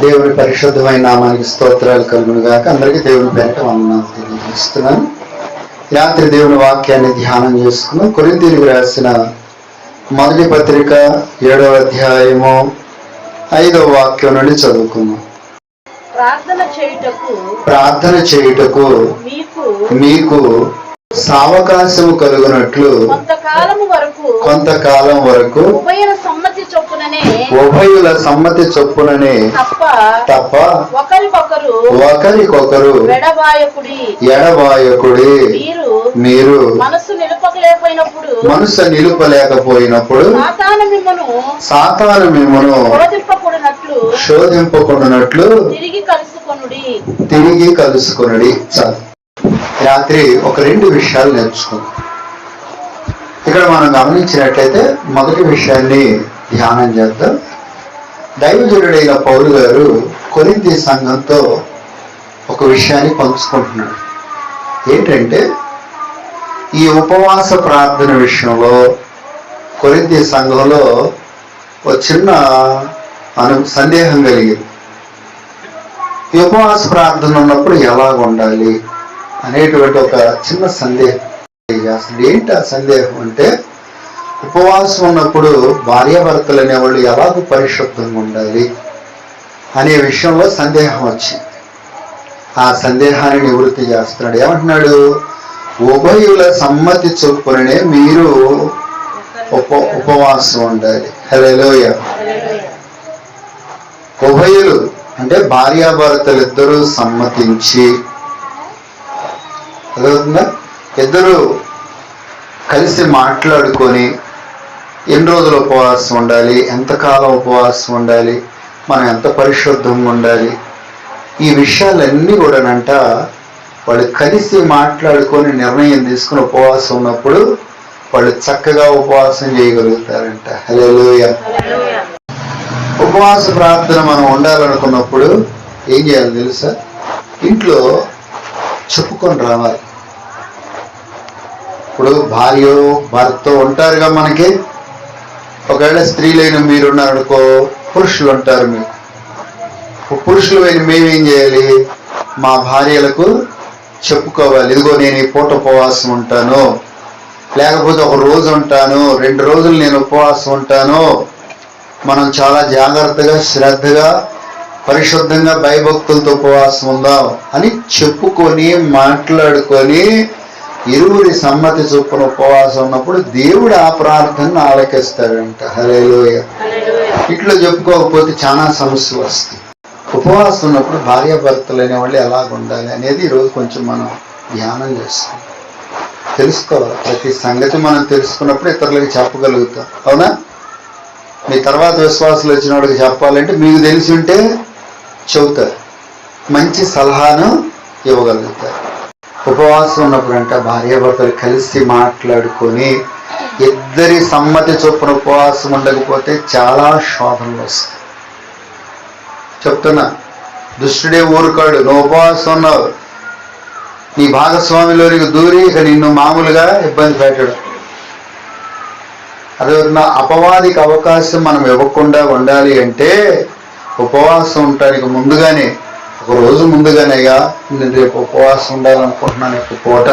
దేవుని పరిశుద్ధమైన నామానికి స్తోత్రాలు కలుగును గాక. అందరికీ దేవుని పేరిట వందనాలు తెలియజేస్తున్నాను. రాత్రి దేవుని వాక్యాన్ని ధ్యానం చేసుకున్నాం కొరింతీలకు రాసిన మొదటి పత్రిక ఏడవ అధ్యాయము ఐదవ వాక్యం నుండి చదువుకున్నాం ప్రార్థన చేయుటకు ప్రార్థన చేయుటకు మీకు మీకు సావకాశము కలుగునట్లు వరకు కొంతకాలం వరకు ఉభయల సమ్మతి చొప్పుననే ఉభయుల సమ్మతి చొప్పుననే తప్ప తప్ప ఒకరికొకరు ఒకరికొకరు వెడబాయకుడి. ఎడబాయకుడి మీరు మీరు మనసు నిలుపకలేకపోయినప్పుడు మనసు నిలుపలేకపోయినప్పుడు సాతాను మిమ్మను సాతాను మిమ్మను బోధింపకూడనట్లు శోధింపకున్నట్లు తిరిగి కలుసుకొనుడి. తిరిగి కలుసుకొనడి. చాలు రాత్రి ఒక రెండు విషయాలు నేర్చుకుందాం ఇక్కడ మనం గమనించినట్లయితే మొదటి విషయాన్ని ధ్యానం చేద్దాం. దైవజనుడైన పౌరు గారు కొరింది సంఘంతో ఒక విషయాన్ని పంచుకుంటున్నాడు. ఏంటంటే ఈ ఉపవాస ప్రార్థన విషయంలో కొరింది సంఘంలో ఒక చిన్న అను సందేహం కలిగింది. ఈ ఉపవాస ప్రార్థన ఉన్నప్పుడు ఎలాగ ఉండాలి అనేటువంటి ఒక చిన్న సందేహం. అసలు ఏంటి ఆ సందేహం అంటే ఉపవాసం ఉన్నప్పుడు భార్యాభర్తలు అనేవాళ్ళు ఎలాగ పరిశుద్ధంగా ఉండాలి అనే విషయంలో సందేహం వచ్చింది. ఆ సందేహాన్ని నివృత్తి చేస్తున్నాడు. ఏమంటున్నాడు? ఉభయుల సమ్మతి చొప్పుననే మీరు ఉప ఉపవాసం ఉండాలి. హలోయ ఉభయులు అంటే భార్యాభర్తలు ఇద్దరూ సమ్మతించి అర్థమవుతుందా? ఇద్దరు కలిసి మాట్లాడుకొని ఎన్ని రోజులు ఉపవాసం ఉండాలి? ఎంతకాలం ఉపవాసం ఉండాలి? మనం ఎంత పరిశుద్ధంగా ఉండాలి? ఈ విషయాలన్నీ కూడానంట వాళ్ళు కలిసి మాట్లాడుకొని నిర్ణయం తీసుకుని ఉపవాసం ఉన్నప్పుడు వాళ్ళు చక్కగా ఉపవాసం చేయగలుగుతారంట. హలోయ ఉపవాస ప్రార్థన మనం ఉండాలనుకున్నప్పుడు ఏం చేయాలి తెలుసా? ఇంట్లో చెప్పుకొని రావాలి. ఇప్పుడు భార్య భర్త ఉంటారుగా మనకి? ఒకవేళ స్త్రీలైన మీరున్నారనుకో పురుషులు ఉంటారు మీకు పురుషులు అయిన మేమేం చేయాలి? మా భార్యలకు చెప్పుకోవాలి. ఇదిగో నేను ఈ పూట ఉపవాసం ఉంటాను. లేకపోతే ఒక రోజు ఉంటాను. రెండు రోజులు నేను ఉపవాసం ఉంటాను. మనం చాలా జాగ్రత్తగా శ్రద్ధగా పరిశుద్ధంగా భయభక్తులతో ఉపవాసం ఉందాం అని చెప్పుకొని మాట్లాడుకొని ఇరువురి సమ్మతి చొప్పున ఉపవాసం ఉన్నప్పుడు దేవుడు ఆ ప్రార్థనను ఆలకిస్తాడంట. హలేలోయ ఇట్లా చెప్పుకోకపోతే చాలా సమస్యలు వస్తాయి ఉపవాసం ఉన్నప్పుడు భార్యాభర్తలు అనే వాళ్ళు ఎలాగ ఉండాలి అనేది ఈరోజు కొంచెం మనం ధ్యానం చేస్తాం. తెలుసుకోవాలి. ప్రతి సంగతి మనం తెలుసుకున్నప్పుడు ఇతరులకు చెప్పగలుగుతాం. అవునా? మీ తర్వాత విశ్వాసాలు వచ్చిన వాడికి చెప్పాలంటే మీకు తెలిసి ఉంటే చెబుతారు. మంచి సలహాను ఇవ్వగలుగుతారు. ఉపవాసం ఉన్నప్పుడు అంట భార్యాభర్తలు కలిసి మాట్లాడుకొని ఇద్దరి సమ్మతి చొప్పున ఉపవాసం ఉండకపోతే చాలా శోధనలు వస్తాయి. చెప్తున్నా దుష్టుడే ఊరుకాడు నువ్వు ఉపవాసం ఉన్నావు. నీ భాగస్వామిలోనికి దూరి ఇక నిన్ను మామూలుగా ఇబ్బంది పెట్టడు. అదేవిధంగా అపవాదికి అవకాశం మనం ఇవ్వకుండా ఉండాలి అంటే ఉపవాసం ఉండటానికి ముందుగానే ఒక రోజు ముందుగానేగా నేను రేపు ఉపవాసం ఉండాలనుకుంటున్నాను ఒక పూట.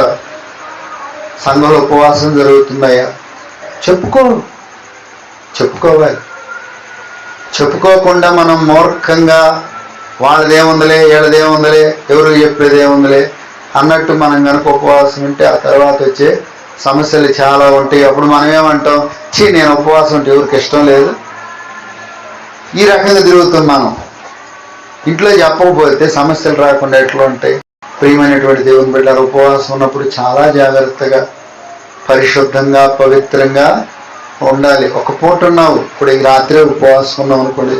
సంఘంలో ఉపవాసం జరుగుతుందయ్యా చెప్పుకో. చెప్పుకోవాలి. చెప్పుకోకుండా మనం మూర్ఖంగా వాళ్ళదేముందిలే వీళ్ళదేముందిలే ఎవరు చెప్పేదేముందలే అన్నట్టు మనం కనుక ఉపవాసం ఉంటే ఆ తర్వాత వచ్చే సమస్యలు చాలా ఉంటాయి. అప్పుడు మనం ఏమంటాం? చీ నేను ఉపవాసం ఉంటే ఎవరికి ఇష్టం లేదు. ఈ రకంగా తిరుగుతాం మనం. ఇంట్లో చెప్పకపోతే సమస్యలు రాకుండా ఎట్లా ఉంటాయి? ప్రియమైనటువంటి దేవుని బిడ్డలు ఉపవాసం ఉన్నప్పుడు చాలా జాగ్రత్తగా పరిశుద్ధంగా పవిత్రంగా ఉండాలి. ఒక పూట ఉన్నావు ఇప్పుడు ఈ రాత్రి ఉపవాసం ఉన్నావు అనుకోండి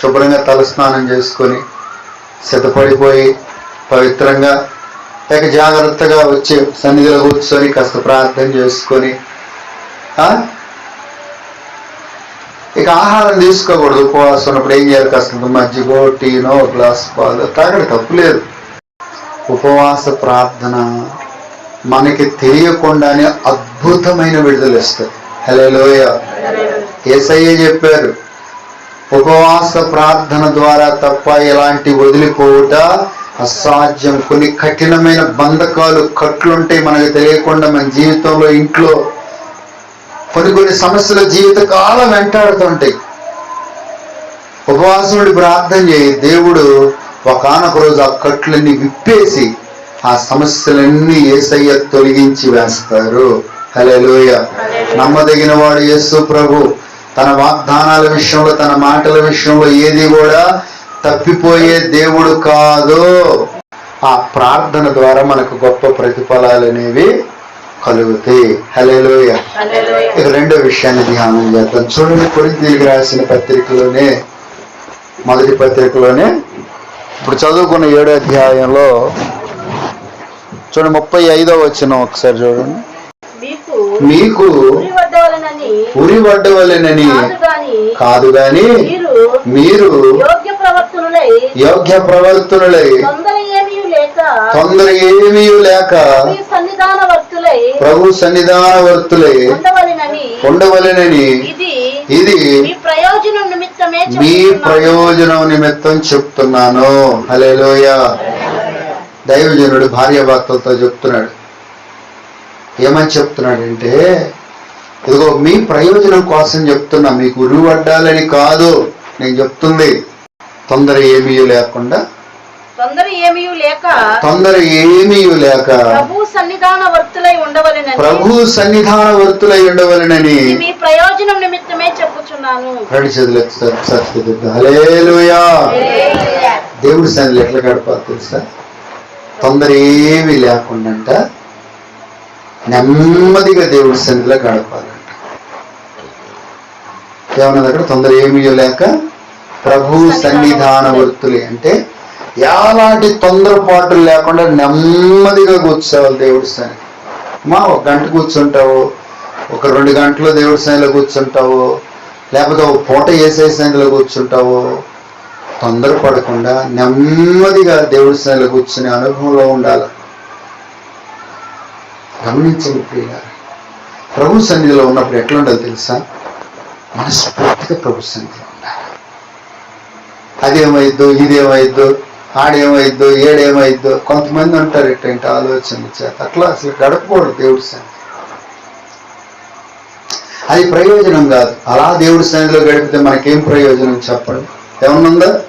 శుభ్రంగా తలస్నానం చేసుకొని సిద్ధపడిపోయి పవిత్రంగా లేక జాగ్రత్తగా వచ్చి సన్నిధిలో కూర్చొని కాస్త ప్రార్థన చేసుకొని ఇక ఆహారం తీసుకోకూడదు. ఉపవాసం ఉన్నప్పుడు ఏం చేయాలి? కాస్త మజ్జిగో టీనో గ్లాస్ పాలు తాగడం తప్పులేదు ఉపవాస ప్రార్థన మనకి తెలియకుండానే అద్భుతమైన విడుదల ఇస్తుంది. హలోయ ఏసయ్య చెప్పారు ఉపవాస ప్రార్థన ద్వారా తప్ప ఇలాంటి వదిలిపోవుట అసాధ్యం. కొన్ని కఠినమైన బంధకాలు కట్లుంటాయి మనకు తెలియకుండా మన జీవితంలో ఇంట్లో. కొన్ని కొన్ని సమస్యలు జీవితకాలం వెంటాడుతుంటాయి. ఉపవాసం ఉండి ప్రార్థన చేయి దేవుడు ఒకనొక రోజు ఆ కట్లన్నీ విప్పేసి ఆ సమస్యలన్నీ ఏసయ్య తొలగించి వేస్తారు. హల్లెలూయ. నమ్మదగిన వాడు యేసు ప్రభు. తన వాగ్దానాల విషయంలో తన మాటల విషయంలో ఏది కూడా తప్పిపోయే దేవుడు కాదు. ఆ ప్రార్థన ద్వారా మనకు గొప్ప ప్రతిఫలాలు అనేవి కలుగుతాయి హల్లెలూయా. ఇక రెండో విషయాన్ని ధ్యానం చేద్దాం. చూడండి కొరింథీయులకు రాసిన పత్రికలోనే మొదటి పత్రికలోనే ఇప్పుడు చదువుకున్న ఏడో అధ్యాయంలో చూడండి ముప్పై ఐదో వచ్చిన ఒకసారి చూడండి. మీకు ఉరి వడ్డవలనని కాదు గాని మీరు మీరు యోగ్య ప్రవర్తనులై యోగ్య ప్రవర్తనులై తొందర ఏమీ లేక ప్రభు సన్నిధాన వర్తులై ఉండవలెనని ఇది ప్రయోజనం నిమిత్తమే మీ. ప్రయోజనం నిమిత్తం చెప్తున్నాను. హలేలోయ దైవజనుడు భార్యాభర్తలతో చెప్తున్నాడు. ఏమని చెప్తున్నాడంటే ఇదిగో మీ ప్రయోజనం కోసం చెప్తున్నా మీకు ఉరువడ్డాలని కాదు. నేను చెప్తుంది తొందర ఏమీ లేకుండా తొందర ఏమీ లేక తొందర ఏమీ లేక ప్రభు సన్నిధాన వర్తులై ఉండవలెనని ప్రభు సన్నిధాన వర్తులై ఉండవలనని మీ ప్రయోజనం నిమిత్తమే చెప్పుచున్నాను. రెండు సత్యదిద్దు హలేలుయా దేవుడి సన్నిధిలో ఎట్లా గడపాలి తెలుసా? తొందర ఏమీ లేకుండాంట నెమ్మదిగా దేవుడి సన్నిధిలో గడపాలంట. ఏమన్నది అక్కడ? తొందర ఏమీ లేక ప్రభు సన్నిధాన వర్తులే అంటే ఎలాంటి తొందరపాట్లు లేకుండా నెమ్మదిగా కూర్చోవాలి దేవుడి సన్నిధి. మా ఒక గంట కూర్చుంటావు ఒక రెండు గంటలు దేవుడి సన్నిధిలో కూర్చుంటావు లేకపోతే ఒక పూట వేసే సన్నిధిలో కూర్చుంటావు. తొందరపడకుండా నెమ్మదిగా దేవుడి సన్నిధిలో కూర్చునే అనుభవంలో ఉండాలి. గమనించండి ప్రియ ప్రభు సన్నిధిలో ఉన్నప్పుడు ఎట్లా ఉండాలి తెలుసా? మనస్ఫూర్తిగా ప్రభు సన్నిధిలో ఉండాలి. అదేమైద్దో ఇదేమైద్దో ఆడేమైద్దో ఏడేమైద్దో కొంతమంది ఉంటారు ఇట్లాంటి ఆలోచన చేత. అట్లా అసలు గడపకూడదు దేవుడి సన్నిధి. అది ప్రయోజనం కాదు. అలా దేవుడి సన్నిధిలో గడిపితే మనకేం ప్రయోజనం చెప్పండి? ఏమన్నుందా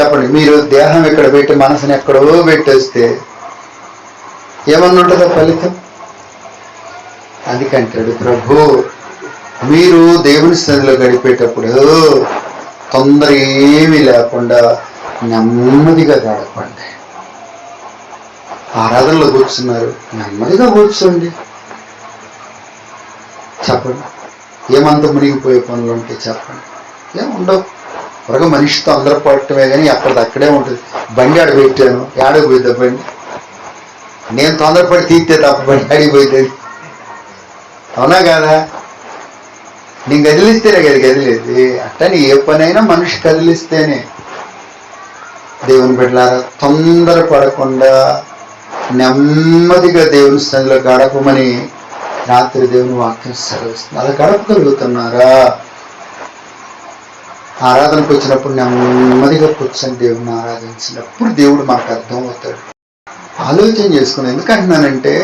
చెప్పండి. మీరు దేహం ఇక్కడ పెట్టి మనసుని ఎక్కడో పెట్టేస్తే ఏమన్నా ఉంటుందా ఫలితం? అందుకంటాడు ప్రభు మీరు దేవుని సన్నిధిలో గడిపేటప్పుడు తొందర ఏమీ లేకుండా నెమ్మదిగా గడపండి. ఆరాధనలో కూర్చున్నారు నెమ్మదిగా కూర్చోండి. చెప్పండి. ఏమంత మునిగిపోయే పనులు ఉంటే చెప్పండి. ఏముండవు త్వరగా మనిషితో అందరూ పడటమే కానీ అక్కడక్కడే అక్కడే ఉంటుంది. బండి ఆడ పెట్టాను ఆడకు పోయిద్దా బండి. నేను తొందరపడి తీస్తే తప్ప బండి ఆడిపోయింది అవునా కాదా? నేను కదిలిస్తేనే కదా కదిలేది అట్టని ఏ పనైనా మనిషి కదిలిస్తేనే. దేవుని బిడ్డలారా తొందర పడకుండా నెమ్మదిగా దేవుని స్థితిలో గడపమని రాత్రి దేవుని వాక్యం సెలవిస్తుంది. అలా గడపగలుగుతున్నారా? ఆరాధనకు వచ్చినప్పుడు నెమ్మదిగా కూర్చొని దేవుని ఆరాధించినప్పుడు దేవుడు మాకు అర్థం అవుతాడు ఆలోచన చేసుకుని ఎందుకంటున్నానంటే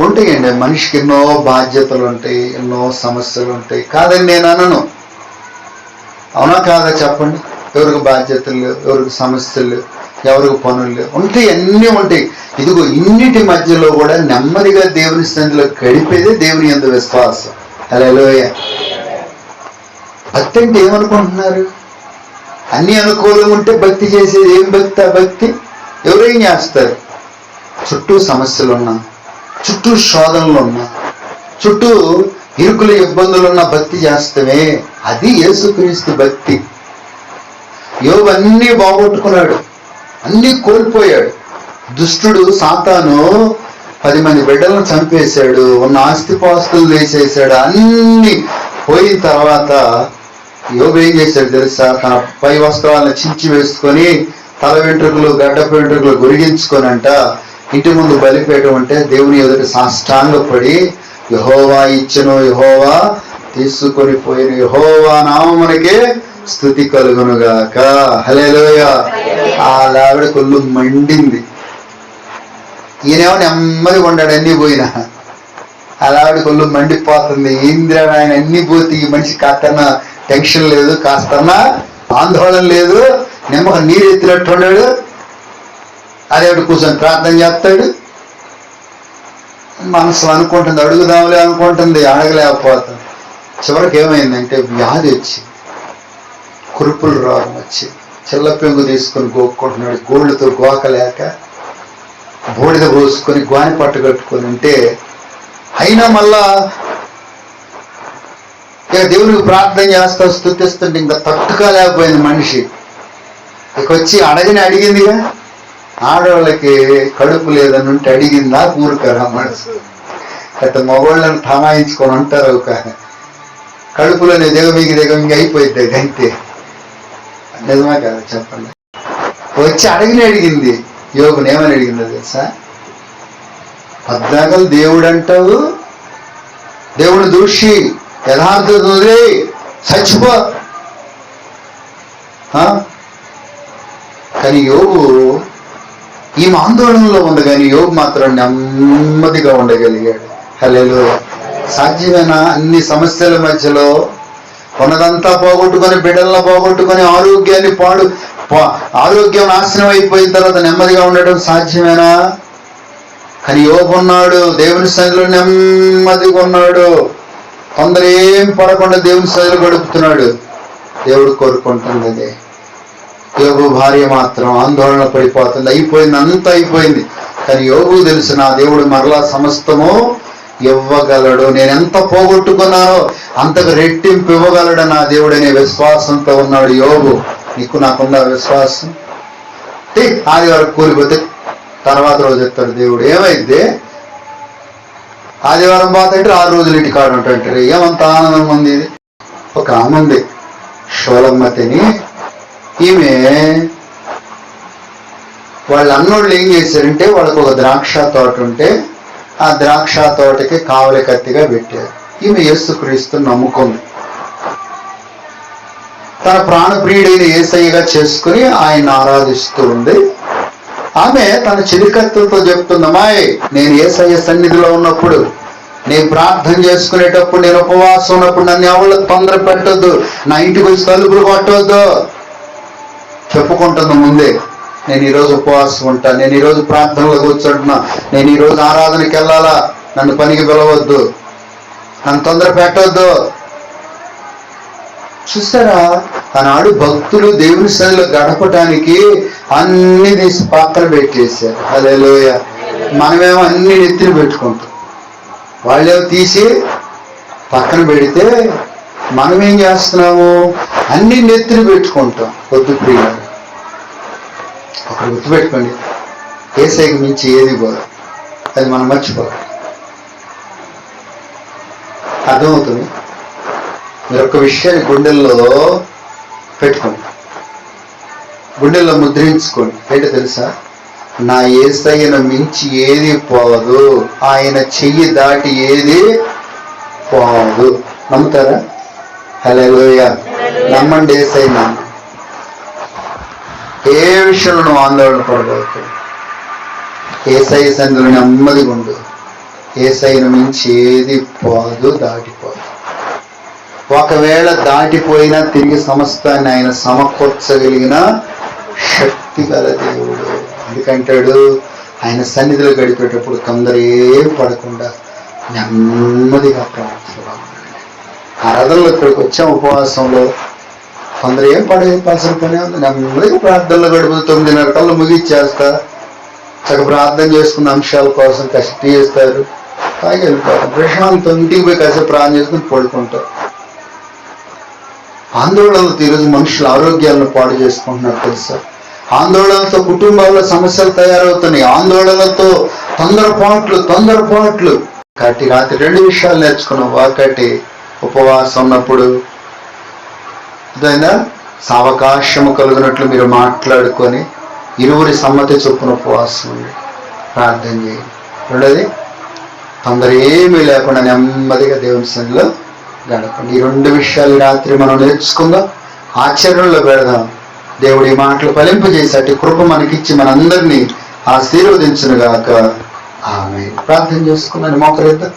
ఉంటాయండి. మనిషికి ఎన్నో బాధ్యతలు ఉంటాయి ఎన్నో సమస్యలు ఉంటాయి కాదని నేను అనను. అవునా కాదా చెప్పండి? ఎవరికి బాధ్యతలు ఎవరికి సమస్యలు ఎవరికి పనులు ఉంటాయి అన్నీ ఉంటాయి. ఇదిగో ఇన్నిటి మధ్యలో కూడా నెమ్మదిగా దేవుని సన్నిధిలో గడిపేదే దేవుని ఎందు విశ్వాసం. హలోయ భక్తి అంటే ఏమనుకుంటున్నారు? అన్ని అనుకూలం ఉంటే భక్తి చేసేది ఏం భక్తి? ఆ భక్తి ఎవరేం చేస్తారు. చుట్టూ సమస్యలు ఉన్నా చుట్టూ శోధనలు ఉన్నా చుట్టూ ఇరుకుల ఇబ్బందులు ఉన్న భక్తి చేస్తామే. అది యేసుక్రీస్తు భక్తి. యోగు అన్నీ బాగొట్టుకున్నాడు. అన్నీ కోల్పోయాడు. దుష్టుడు సాతాను పది మంది బిడ్డలను చంపేశాడు. ఉన్న ఆస్తిపాస్తులు వేసేసాడు అన్ని పోయిన తర్వాత యోగు ఏం చేశాడు తెలుసా? తన పై వస్త్రాలను చించి వేసుకొని తల వెంట్రుకలు గడ్డ వెంట్రుకలు అంట ఇంటి ముందు బలిపేయటం అంటే దేవుని ఎదుట సాష్టాంగపడి యహోవా ఇచ్చను యహోవా తీసుకొని పోయిన యెహోవా నామమునకే స్థుతి కలుగునుగాక. హలేలోయ ఆ ఆవిడ కొల్లు మండింది. ఈయనేమో నెమ్మది ఉన్నాడు అన్ని పోయినా. ఆవిడ కొల్లు మండిపోతుంది. ఏంద్రా ఆయన అన్ని పోతే ఈ మనిషి కాస్తన్నా టెన్షన్ లేదు కాస్తన్నా ఆందోళన లేదు. నిమ్మక నీరు ఎత్తినట్టు ఉన్నాడు అదేవిడ కూర్చొని ప్రార్థన చేస్తాడు. మనసు అనుకుంటుంది అడుగుదాంలే అనుకుంటుంది అడగలేకపోతుంది చివరికి ఏమైందంటే వ్యాధి వచ్చి కురుపులు రోగం వచ్చి చిల్ల పెంగు తీసుకొని గోక్కుంటున్నాడు. గోళ్ళతో గోకలేక బూడిద పోసుకొని గ్వాని పట్టు కట్టుకొని ఉంటే అయినా మళ్ళా ఇక దేవునికి ప్రార్థన చేస్తా స్థుతిస్తుంటే ఇంకా తట్టుకోలేకపోయింది మనిషి. ఇక వచ్చి అడగని అడిగిందిగా. ఆడవాళ్ళకి కడుపు లేదని ఉంటే అడిగిందా? ఊరుకరా మనసు అయితే మగవాళ్ళని తమాయించుకొని అంటారు ఒక కడుపులోనే దిగమిగి దిగమిగి అయిపోయింది అంతే. నిజమే కదా చెప్పండి. వచ్చి అడిగిన అడిగింది. యోగుని ఏమని అడిగిందో తెలుసా? పద్నాగలు దేవుడు అంటావు దేవుడు దూషి. యథార్థత వదిలే చచ్చిపో. కానీ యోగు ఈమె ఆందోళనలో ఉంది కానీ యోగు మాత్రం నెమ్మదిగా ఉండగలిగాడు. హలో సాధ్యమేనా అన్ని సమస్యల మధ్యలో ఉన్నదంతా పోగొట్టుకొని బిడ్డలను పోగొట్టుకొని ఆరోగ్యాన్ని పాడు పా- ఆరోగ్యం నాశనం అయిపోయిన తర్వాత నెమ్మదిగా ఉండడం సాధ్యమేనా? కానీ యోగు ఉన్నాడు దేవుని సన్నిధిలో నెమ్మదిగా ఉన్నాడు. కొందరు ఏం పడకుండా దేవుని సన్నిధిలో గడుపుతున్నాడు. దేవుడు కోరుకుంటుంది అదే యోగు భార్య మాత్రం ఆందోళన పడిపోతుంది. అయిపోయింది అంతా అయిపోయింది. కానీ యోగు తెలుసు నా దేవుడు మరలా సమస్తము ఇవ్వగలడు. నేను ఎంత పోగొట్టుకున్నానో అంతకు రెట్టింపు ఇవ్వగలడు నా దేవుడు అనే విశ్వాసంతో ఉన్నాడు యోగు. నీకు నాకున్న విశ్వాసం? టీ, ఆదివారం కూలిపోతే తర్వాత రోజు చెప్తాడు దేవుడు. ఏమైంది? ఆదివారం పోతుంటే ఆరు రోజులు ఇంటి కాడు ఉంటాడు ఏమంత ఆనందం ఉంది? ఇది ఒక ఆమె ఉంది. షోలమ్మతిని ఈమె వాళ్ళ అన్నోళ్ళు ఏం చేశారంటే వాళ్ళకు ఒక ద్రాక్ష తోట ఉంటే ఆ ద్రాక్ష తోటకి కావలి కత్తిగా పెట్టారు. ఈమె యేసుక్రీస్తు నమ్ముకుంది. తన ప్రాణప్రియుడైన ఏసయ్యగా చేసుకుని ఆయన ఆరాధిస్తూ ఉంది. ఆమె తన చిలికత్తులతో చెప్తుందమ్మాయ్ నేను ఏసయ్య సన్నిధిలో ఉన్నప్పుడు నేను ప్రార్థన చేసుకునేటప్పుడు నేను ఉపవాసం ఉన్నప్పుడు నన్ను ఎవరు తొందర పెట్టొద్దు నా ఇంటికి వచ్చి తలుపులు కొట్టవద్దు చెప్పుకుంటున్న ముందే నేను ఈరోజు ఉపవాసం ఉంటా నేను ఈరోజు ప్రార్థనలో కూర్చుంటున్నా నేను ఈరోజు ఆరాధనకి వెళ్ళాలా? నన్ను పనికి పిలవద్దు. నన్ను తొందర పెట్టవద్దు చూసారా ఆనాడు భక్తులు దేవుని సన్నిలో గడపటానికి అన్ని తీసి పక్కన పెట్టేశారు. అదే లోయ మనమేమో అన్ని నెత్తిని పెట్టుకుంటాం. వాళ్ళేమో తీసి పక్కన పెడితే మనం ఏం చేస్తున్నాము? అన్ని నెత్తిని పెట్టుకుంటాం పొద్దు ప్రియులు ఒకటి గుర్తుపెట్టుకోండి ఏసైకి మించి ఏది పోదు. అది మనం మర్చిపోవాలి అర్థమవుతుంది? మీరు ఒక విషయాన్ని గుండెల్లో పెట్టుకోండి. గుండెల్లో ముద్రించుకోండి. ఏంటో తెలుసా? నా ఏసయ్యను మించి ఏది పోదు. ఆయన చెయ్యి దాటి ఏది పోదు. నమ్ముతారా? హలో నమ్మండి ఏసైనా ఏ విషయంలో నువ్వు ఆందోళన పడబోతు ఏసై సందులు నెమ్మదిగా ఉండు. ఏసైను మించి ఏది పోదు దాటిపోదు. ఒకవేళ దాటిపోయినా తిరిగి సమస్తాన్ని ఆయన సమకూర్చగలిగిన శక్తి గల దేవుడు. ఎందుకంటాడు? ఆయన సన్నిధిలో గడిపేటప్పుడు తొందర ఏం పడకుండా నెమ్మదిగా ఆ రథంలో ఇక్కడికి వచ్చాం ఉపవాసంలో. కొందరు ఏం పడే పలసలు పని ఉంది నెమ్మదిగా ప్రార్థనలో గడుపుతూ తొమ్మిదిన్నర కళ్ళు ముగిచ్చేస్తా చక్క ప్రార్థన చేసుకున్న అంశాల కోసం కష్ట చేస్తారు తాగి వెళ్ళిపోతారు ప్రశాంతం ఇంటికి పోయి కాసేపు ప్రార్థన చేసుకుని పడుకుంటారు ఆందోళనలతో ఈరోజు మనుషుల ఆరోగ్యాలను పాడు చేసుకుంటున్నారు తెలుసా? ఆందోళనలతో కుటుంబాల్లో సమస్యలు తయారవుతున్నాయి. ఆందోళనలతో తొందరపాట్లు తొందరపాట్లు. కాబట్టి రాత్రి రెండు విషయాలు నేర్చుకున్నాం. ఒకటి ఉపవాసం ఉన్నప్పుడు అదైనా సావకాశము కలుగునట్లు మీరు మాట్లాడుకొని ఇరువురి సమ్మతి చొప్పున ఉపవాసం ప్రార్థన చేయండి. రెండోది తొందరేమీ లేకుండా నెమ్మదిగా దేవుని సన్నిలో గడపండి. ఈ రెండు విషయాలు రాత్రి మనం నేర్చుకుందాం ఆచరణలో పెడదాం. దేవుడి ఈ మాటలు ఫలింపజేసి అటు కృప మనకిచ్చి మనందరినీ ఆశీర్వదించును గాక ఆమె ప్రార్థన చేసుకున్నాను మోకరిద్దాం